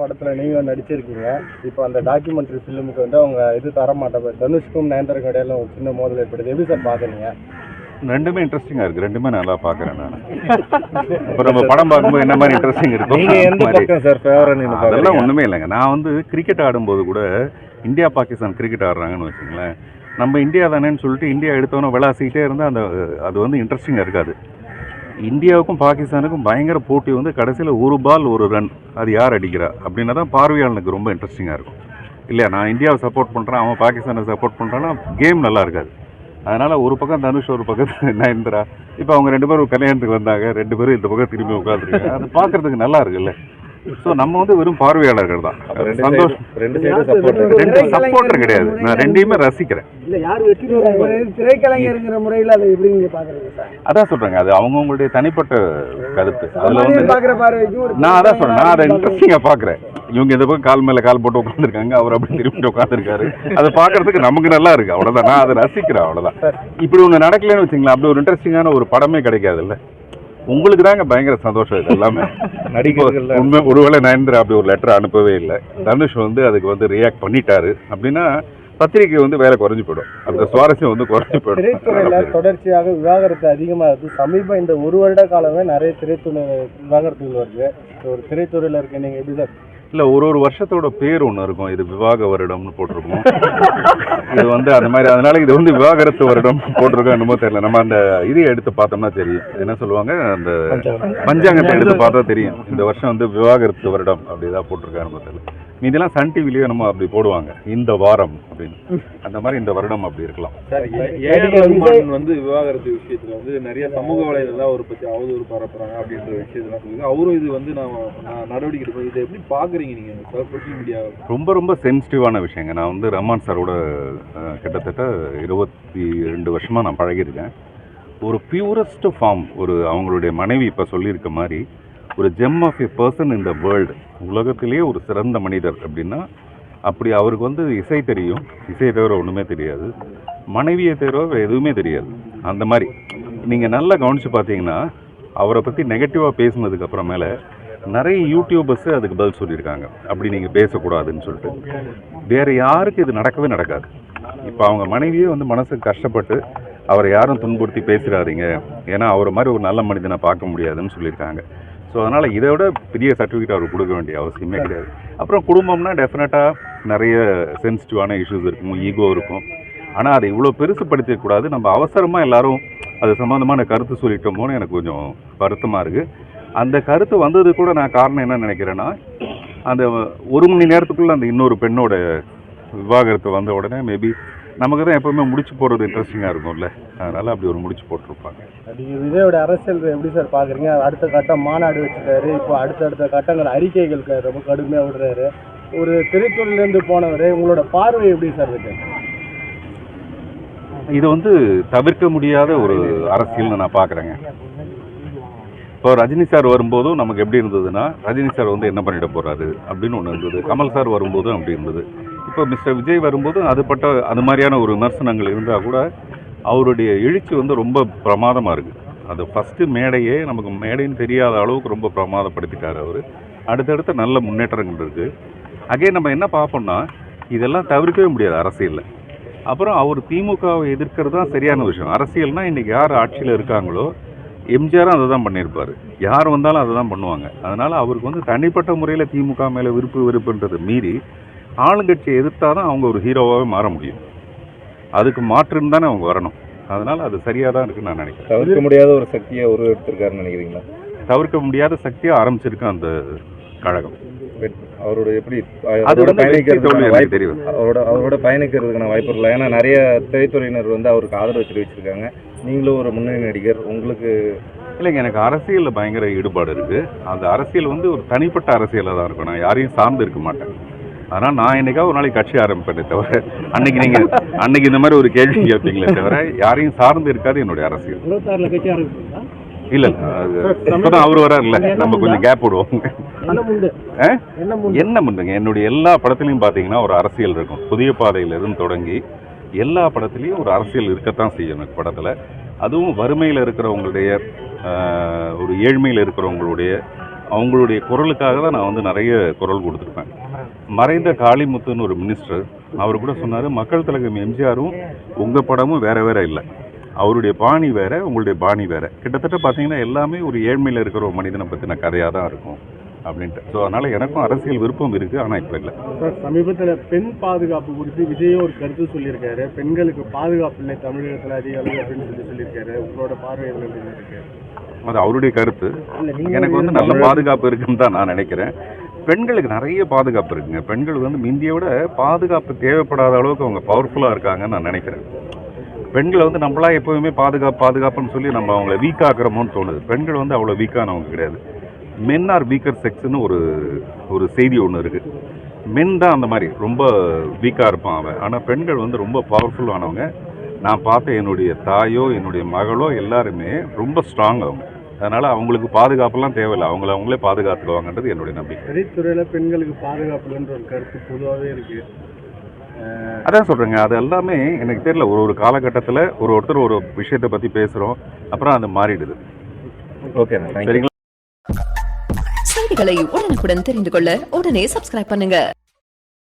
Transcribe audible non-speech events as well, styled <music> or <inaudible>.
படத்துல நீங்க நடிச்சிருக்கீங்க. இப்போ அந்த டாக்குமெண்ட்ரி ஃபிலிமுக்கு வந்து அவங்க இது தர மாட்டாங்க தனுஷ்க்கும் நயன்தாருக்கும் இடையில ஒரு சின்ன மோதல் ஏற்படுது. எப்படி சார் பாக்குறீங்க? ரெண்டுமே இன்ட்ரெஸ்டிங்காக இருக்குது ரெண்டுமே நல்லா பார்க்குறேன் நான். இப்போ நம்ம படம் பார்க்கும்போது என்ன மாதிரி இன்ட்ரெஸ்டிங் இருக்கும் சார் அதெல்லாம் ஒன்றுமே இல்லைங்க. நான் வந்து கிரிக்கெட் ஆடும்போது கூட இந்தியா பாகிஸ்தான் கிரிக்கெட் ஆடுறாங்கன்னு வச்சுங்களேன் நம்ம இந்தியா தானேன்னு சொல்லிட்டு இந்தியா எடுத்தோன்னே விளாசிக்கிட்டே இருந்தால் அந்த அது வந்து இன்ட்ரெஸ்டிங்காக இருக்காது. இந்தியாவுக்கும் பாகிஸ்தானுக்கும் பயங்கர போட்டி வந்து கடைசியில் ஒரு பால் ஒரு ரன் அது யார் அடிக்கிறா? அப்படின்னா தான் பார்வையாளனுக்கு ரொம்ப இன்ட்ரெஸ்டிங்காக இருக்கும். இல்லையா? நான் இந்தியாவை சப்போர்ட் பண்ணுறேன் அவன் பாகிஸ்தானை சப்போர்ட் பண்ணுறான்னா கேம் நல்லா இருக்காது. அதனால் ஒரு பக்கம் தனுஷ் ஒரு பக்கத்து <laughs> நயன்தரா இப்போ அவங்க ரெண்டு பேரும் கல்யாணத்துக்கு வந்தாங்க ரெண்டு பேரும் இந்த பக்கம் திரும்பி உட்காந்துருக்காங்க அது பார்க்குறதுக்கு நல்லா இருக்குல்ல? ஸோ நம்ம வந்து வெறும் பார்வையாளர்கள் தான். ரெண்டு சந்தோஷம் ரெண்டு ரெண்டு சப்போர்ட்டர் கிடையாது. நான் ரெண்டையுமே ரசிக்கிறேன். இல்ல யார் வெற்றி திரைக்கலைஞருங்கிற முறையில் அதை எப்படி நீங்க பாக்குறீங்க சார்? அதான் சொல்றேங்க. அது அவங்கவுங்களுடைய தனிப்பட்ட கருத்து. அதுல வந்து சாமானியர் பாக்குற பார்வைக்கு ஒரு நான் அதான் சொல்றேன். நான் அதை இன்ட்ரெஸ்டிங்காக பார்க்குறேன். இவங்க இந்த பக்கம் கால் மேல கால் போட்டு உட்காந்துருக்காங்க அவர் அப்படி திரும்பிட்டு உட்காந்துருக்காரு அதை பார்க்கறதுக்கு நமக்கு நல்லா இருக்கு. அவ்வளவுதான். நான் அதை ரசிக்கிறேன். அவ்வளவுதான். இப்படி ஒன்று நடக்கலைன்னு வச்சுங்களேன். அப்படி ஒரு இன்ட்ரெஸ்டிங்கான ஒரு படமே கிடைக்காதுல்ல. உங்களுக்கு தாங்க பயங்கர சந்தோஷம் இது எல்லாமே. <laughs> நடிகர்கள் உண்மை ஒருவேளை நயன்தரா அப்படி ஒரு லெட்டர் அனுப்பவே இல்லை. தனுஷ் வந்து அதுக்கு வந்து ரியாக்ட் பண்ணிட்டாரு. அப்படின்னா பத்திரிக்கை வந்து வேலை குறைஞ்சு போயிடும். அந்த சுவாரஸ்யம் வந்து குறைஞ்சு திரைத்துறையில போயிடும் தொடர்ச்சியாக விவாகரத்து அதிகமாக இருக்கு. சமீப இந்த ஒரு வருட காலமே நிறைய திரைத்துறை விவாகரத்துகள் வருது. ஒரு திரைத்துறையில இருக்க நீங்க எப்படி சார்? இல்ல ஒரு ஒரு வருஷத்தோட பேர் ஒண்ணு இருக்கும். இது விவாக வருடம்னு போட்டிருக்கும். இது வந்து அந்த மாதிரி அதனால இது வந்து விவாகரத்து வருடம் போட்டிருக்கோம் என்னமோ தெரியல. நம்ம அந்த இதை எடுத்து பார்த்தோம்னா தெரியும். என்ன சொல்லுவாங்க? அந்த பஞ்சாங்கத்தை. எடுத்து பார்த்தா தெரியும். இந்த வருஷம் வந்து விவாகரத்து வருடம் அப்படிதான் போட்டிருக்காங்க தெரியல. மீதெல்லாம் சன் டிவிலயே நம்ம அப்படி போடுவாங்க. இந்த வாரம் அப்படின்னு. <laughs> அந்த மாதிரி இந்த வருடம் அப்படி இருக்கலாம். ரகுமான் வந்து விவாகரத்து விஷயத்துல வந்து நிறைய சமூக வலைதளம் அவரை பத்தி அவதூறு பரப்புறாங்க அப்படின்ற விஷயத்தெல்லாம் சொல்லுங்க அவரும் இது வந்து நான் நடவடிக்கை இதை எப்படி பாக்குறீங்க நீங்க சோஷியல் மீடியா ரொம்ப ரொம்ப சென்சிட்டிவான விஷயங்க. நான் வந்து ரஹ்மான் சாரோட கிட்டத்தட்ட இருபத்தி ரெண்டு வருஷமாக நான் பழகியிருக்கேன். ஒரு பியூரஸ்ட் ஃபார்ம் ஒரு அவங்களுடைய மனைவி இப்போ சொல்லியிருக்க மாதிரி ஒரு ஜெம் ஆஃப் எ பர்சன் இந்த வேர்ல்டு உலகத்திலேயே ஒரு சிறந்த மனிதர் அப்படின்னா அப்படி அவருக்கு வந்து இசை தெரியும். இசையை தவிர ஒன்றுமே தெரியாது. மனைவியை தவிர வேறு எதுவுமே தெரியாது. அந்த மாதிரி. நீங்கள் நல்லா கவனித்து பார்த்தீங்கன்னா அவரை பற்றி நெகட்டிவாக பேசினதுக்கு அப்புறமேல நிறைய யூடியூபர்ஸ் அதுக்கு பதில் சொல்லியிருக்காங்க. அப்படி நீங்கள் பேசக்கூடாதுன்னு சொல்லிட்டு. வேறு யாருக்கு இது நடக்கவே நடக்காது. இப்போ அவங்க மனைவியே வந்து மனசுக்கு கஷ்டப்பட்டு அவரை யாரும் துன்புறுத்தி பேசிடாதீங்க. ஏன்னா அவரை மாதிரி ஒரு நல்ல மனிதனை பார்க்க முடியாதுன்னு சொல்லியிருக்காங்க. ஸோ அதனால் இதை விட பெரிய சர்டிஃபிகேட் அவர் கொடுக்க வேண்டிய அவசியமே கிடையாது. அப்புறம் குடும்பம்னா டெஃபினட்டாக நிறைய சென்சிட்டிவான இஷ்யூஸ் இருக்கும் ஈகோ இருக்கும். ஆனால் அதை இவ்வளோ பெருசுப்படுத்திடக்கூடாது நம்ம அவசரமாக எல்லாரும் அது சம்மந்தமான கருத்து சொல்லிட்டோமோன்னு எனக்கு கொஞ்சம் வருத்தமாக இருக்குது அந்த கருத்து வந்தது கூட நான் காரணம் என்ன நினைக்கிறேன்னா அந்த ஒரு மணி நேரத்துக்குள்ளே அந்த இன்னொரு பெண்ணோட விவாகரத்து வந்த உடனே மேபி நமக்கு தான் எப்பவுமே முடிச்சு போடுறது இன்ட்ரெஸ்டிங்காக இருக்கும்ல. அதனால் அப்படி ஒரு முடிச்சு போட்டிருப்பாங்க. விஜயோட அரசியல் எப்படி சார் பாக்குறீங்க? அடுத்த கட்டம் மாநாடு வச்சுட்டாரு. இப்போ அடுத்தடுத்த கட்டங்கள் அறிக்கைகள் ரொம்ப கடுமையா விடுறாரு. ஒரு திரைத்துறையில இருந்து போனவர் உங்களோட பார்வை எப்படி சார் இருக்கு? இது வந்து தவிர்க்க முடியாத ஒரு அரசியல்னு நான் பார்க்குறேங்க இப்போ ரஜினி சார் வரும்போதும் நமக்கு எப்படி இருந்ததுன்னா ரஜினி சார் வந்து என்ன பண்ணிட போறாரு அப்படின்னு ஒன்று இருந்தது. கமல் சார் வரும்போதும் அப்படி இருந்தது. இப்போ மிஸ்டர் விஜய் வரும்போது அதுபட்ட அது மாதிரியான ஒரு விமர்சனங்கள் இருந்தால் கூட அவருடைய எழுச்சி வந்து ரொம்ப பிரமாதமாக இருக்குது அது ஃபஸ்ட்டு மேடையே நமக்கு மேடைன்னு தெரியாத அளவுக்கு ரொம்ப பிரமாதப்படுத்திட்டார் அவர். அடுத்தடுத்த நல்ல முன்னேற்றங்கள் இருக்குது அகைன் நம்ம என்ன பார்ப்போம்னா இதெல்லாம் தவிர்க்கவே முடியாது அரசியலில். அப்புறம் அவர் திமுகவை எதிர்க்கிறது தான் சரியான விஷயம். அரசியல்னால் இன்றைக்கி யார் ஆட்சியில் இருக்காங்களோ எம்ஜிஆரும் அதை தான் பண்ணியிருப்பார். யார் வந்தாலும் அதை தான் பண்ணுவாங்க. அதனால் அவருக்கு வந்து தனிப்பட்ட முறையில் திமுக மேலே விருப்பு வெறுப்புன்றதை மீறி ஆளுங்கட்சியை எதிர்த்தா தான் அவங்க ஒரு ஹீரோவாகவே மாற முடியும். அதுக்கு மாற்றுன்னு தானே அவங்க வரணும். அதனால் அது சரியாக தான் இருக்குன்னு நான் நினைக்கிறேன். தவிர்க்க முடியாத ஒரு சக்தியை உருவெடுத்திருக்காருன்னு நினைக்கிறீங்களா? தவிர்க்க முடியாத சக்தியாக ஆரம்பிச்சிருக்கு அந்த கழகம். அவரோட எப்படி அவரோட வாய்ப்பு தெரியும். அவரோட அவரோட பயணிக்கிறதுக்கான வாய்ப்பு இல்லை ஏன்னா நிறைய திரைத்துறையினர் வந்து அவருக்கு ஆதரவு தெரிவிச்சிருக்காங்க. நீங்களும் ஒரு முன்னணி நடிகர். உங்களுக்கு இல்லைங்க எனக்கு அரசியலில் பயங்கர ஈடுபாடு இருக்குது அந்த அரசியல் வந்து ஒரு தனிப்பட்ட அரசியலாக தான் இருக்கும். நான் யாரையும் சார்ந்து இருக்க மாட்டேன். அதனால் நான் என்னைக்காவது ஒரு நாளைக்கு கட்சி ஆரம்பிப்பேனே தவிர அன்னைக்கு நீங்கள் அன்னைக்கு இந்த மாதிரி ஒரு கேள்வி கேட்பீங்களே தவிர யாரையும் சார்ந்து இருக்காது என்னுடைய அரசியல். இல்லை இல்லை இப்போதான் அவர் வராருல்ல நம்ம கொஞ்சம் கேப் விடுவோம். என்ன பண்ணுங்க என்னுடைய எல்லா படத்துலையும் பார்த்தீங்கன்னா ஒரு அரசியல் இருக்கும். புதிய பாதையிலிருந்து தொடங்கி எல்லா படத்துலையும் ஒரு அரசியல் இருக்கத்தான் செய்யும் எனக்கு படத்தில். அதுவும் வறுமையில் இருக்கிறவங்களுடைய ஒரு ஏழ்மையில் இருக்கிறவங்களுடைய அவங்களுடைய குரலுக்காக தான் நான் வந்து நிறைய குரல் கொடுத்துருப்பேன். மறைந்த காளிமுத்துன்னு ஒரு மினிஸ்டர் அவர் கூட சொன்னார் மக்கள் தலைவர் எம்ஜிஆரும் உங்கள் படமும் வேற வேற இல்லை. அவருடைய பாணி வேற உங்களுடைய பாணி வேற. கிட்டத்தட்ட பார்த்தீங்கன்னா எல்லாமே ஒரு ஏழ்மையில் இருக்கிற ஒரு மனிதனை பற்றின கதையாக தான் இருக்கும் அப்படின்ட்டு. ஸோ அதனால் எனக்கும் அரசியல் விருப்பம் இருக்குது ஆனால் இப்போ இல்லை. சார் சமீபத்தில் பெண் பாதுகாப்பு குறித்து விஜயும் ஒரு கருத்து சொல்லியிருக்காரு. பெண்களுக்கு பாதுகாப்பு இல்லை தமிழகத்தில் அதிக அளவு அப்படின்னு சொல்லி சொல்லியிருக்காரு. உங்களோட பார்வை எதுல எப்படி இருக்கு? அது அவருடைய கருத்து. எனக்கு வந்து நல்ல பாதுகாப்பு இருக்குன்னு தான் நான் நினைக்கிறேன். பெண்களுக்கு நிறைய பாதுகாப்பு இருக்குங்க. பெண்கள் வந்து முந்திய விட பாதுகாப்பு தேவைப்படாத அளவுக்கு அவங்க பவர்ஃபுல்லாக இருக்காங்கன்னு நான் நினைக்கிறேன். பெண்களை வந்து நம்மளா எப்போவுமே பாதுகாப்பு பாதுகாப்புன்னு சொல்லி நம்ம அவங்கள வீக் ஆக்குறோமோன்னு தோணுது. பெண்கள் வந்து அவ்வளோ வீக்கானவங்க கிடையாது. மென் ஆர் வீக்கர் செக்ஸ்னு ஒரு ஒரு செய்தி ஒன்று இருக்குது மென் தான் அந்த மாதிரி ரொம்ப வீக்காக இருப்பான் அவன். ஆனால் பெண்கள் வந்து ரொம்ப பவர்ஃபுல்லானவங்க நான் பார்த்த என்னுடைய தாயோ என்னுடைய மகளோ எல்லாருமே ரொம்ப ஸ்ட்ராங் அவங்க. அதனால் அவங்களுக்கு பாதுகாப்புலாம் தேவையில்லை. அவங்கள அவங்களே பாதுகாத்துக்குவாங்கன்றது என்னுடைய நம்பிக்கை. திரைத்துறையில் பெண்களுக்கு பாதுகாப்பு இல்லைன்ற ஒரு கருத்து பொதுவாகவே இருக்கு. அதான் சொல்கிறேங்க அது எல்லாமே எனக்கு தெரியல. ஒரு ஒரு காலகட்டத்தில் ஒரு ஒருத்தர் ஒரு விஷயத்தை பற்றி பேசுகிறோம் அப்புறம் அது மாறிடுது. ஓகே. சரிங்களா? செய்திகளை உடனுக்குடன் தெரிந்து கொள்ள உடனே சப்ஸ்கிரைப் பண்ணுங்க.